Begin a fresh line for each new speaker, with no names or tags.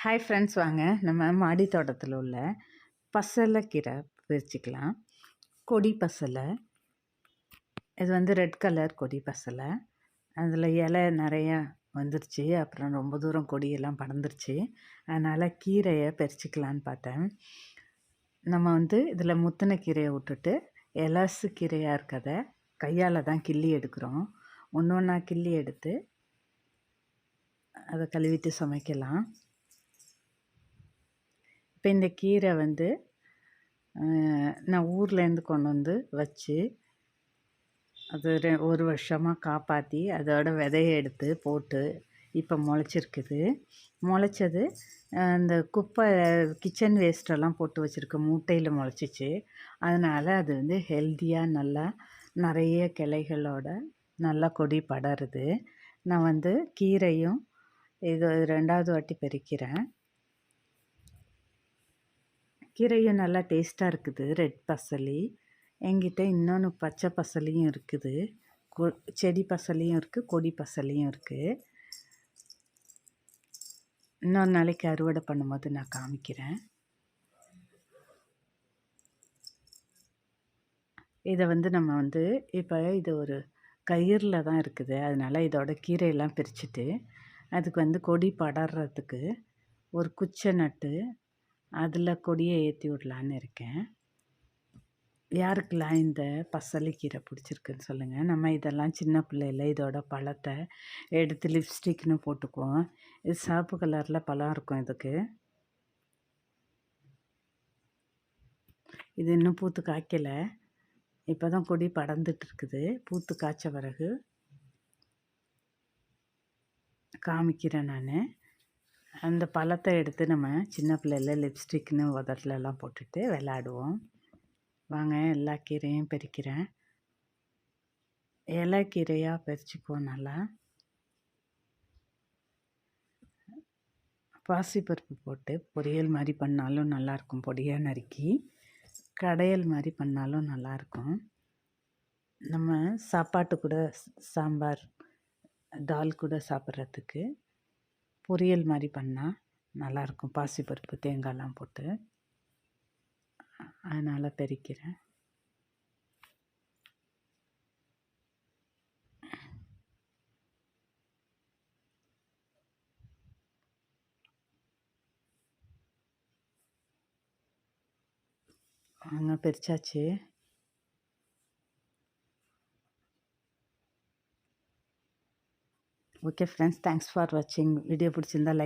Hi friends வாங்க. நம்ம மாடி தோட்டத்தில் உள்ள பசலைக்கீரை பிரிச்சுக்கலாம் கொடி பசலை. இது வந்து ரெட் கலர் கொடி பசலை. அதில் இலை நிறையா வந்துருச்சு. அப்புறம் ரொம்ப தூரம் கொடியெல்லாம் படர்ந்துருச்சு. அதனால் கீரையை பறிச்சிக்கலான்னு பார்த்தேன். நம்ம வந்து இதில் முத்தின கீரையை விட்டுட்டு எலசு கீரையாக இருக்கதை கையால் தான் கிள்ளி எடுக்கிறோம். ஒன்று ஒன்றா கிள்ளி எடுத்து அதை கழுவிட்டு சமைக்கலாம். இப்போ இந்த கீரை வந்து நான் ஊர்லேருந்து கொண்டு வந்து வச்சு அது ரெ ஒரு வருஷமாக காப்பாற்றி அதோட விதையை எடுத்து போட்டு இப்போ முளைச்சிருக்குது. முளைச்சது அந்த குப்பை கிச்சன் வேஸ்ட்டெல்லாம் போட்டு வச்சுருக்க மூட்டையில் முளைச்சிச்சு. அதனால் அது வந்து ஹெல்த்தியாக நல்லா நிறைய கிளைகளோட நல்லா கொடி படருது. நான் வந்து கீரையும் இது ரெண்டாவது வாட்டி பறிக்கிறேன். கீரையும் நல்லா டேஸ்ட்டாக இருக்குது. ரெட் பசலி என்கிட்ட இன்னொன்று பச்சை பசலியும் இருக்குது. கொ செடி பசலியும் இருக்குது கொடி பசலியும் இருக்குது இன்னொரு நாளைக்கு அறுவடை பண்ணும்போது நான் காமிக்கிறேன். இதை வந்து நம்ம வந்து இப்போ இது ஒரு கயிறில் தான் இருக்குது. அதனால் இதோட கீரையெல்லாம் பிரிச்சுட்டு அதுக்கு வந்து கொடி படர்றதுக்கு ஒரு குச்சை நட்டு அதில் கொடியை ஏற்றி விடலான்னு இருக்கேன். யாருக்கெல்லாம் இந்த பசலைக்கீரை பிடிச்சிருக்குன்னு சொல்லுங்கள் நம்ம இதெல்லாம் சின்ன பிள்ளையில் இதோட பழத்தை எடுத்து லிப்ஸ்டிக்னு போட்டுக்குவோம். இது சிவப்பு கலரில் பழம் இருக்கும் இதுக்கு. இது இன்னும் பூத்து காய்க்கலை. இப்போ தான் கொடி படர்ந்துட்டு இருக்குது பூத்து காய்ச்ச பிறகு காமிக்கிறேன் நான். அந்த பழத்தை எடுத்து நம்ம சின்ன பிள்ளையில் லிப்ஸ்டிக்னு உதட்டிலலாம் போட்டுட்டு விளாடுவோம் வாங்க எல்லா கீரையும் பறிக்கிறேன். இலை கீரையாக பறிச்சுக்குவோம் நல்லா. பாசிப்பருப்பு போட்டு பொரியல் மாதிரி பண்ணாலும் நல்லாயிருக்கும் பொடியாக நறுக்கி. கடையல் மாதிரி பண்ணாலும் நல்லாயிருக்கும். நம்ம சாப்பாட்டு கூட சாம்பார் டால் கூட சாப்பிட்றதுக்கு பொரியல் மாதிரி பண்ணால் நல்லாயிருக்கும் பாசிப்பருப்பு தேங்காய்லாம் போட்டு. அதனால் பெருக்கிறேன். அங்கே பிரித்தாச்சு okay friends thanks for watching video పిడిచిందా like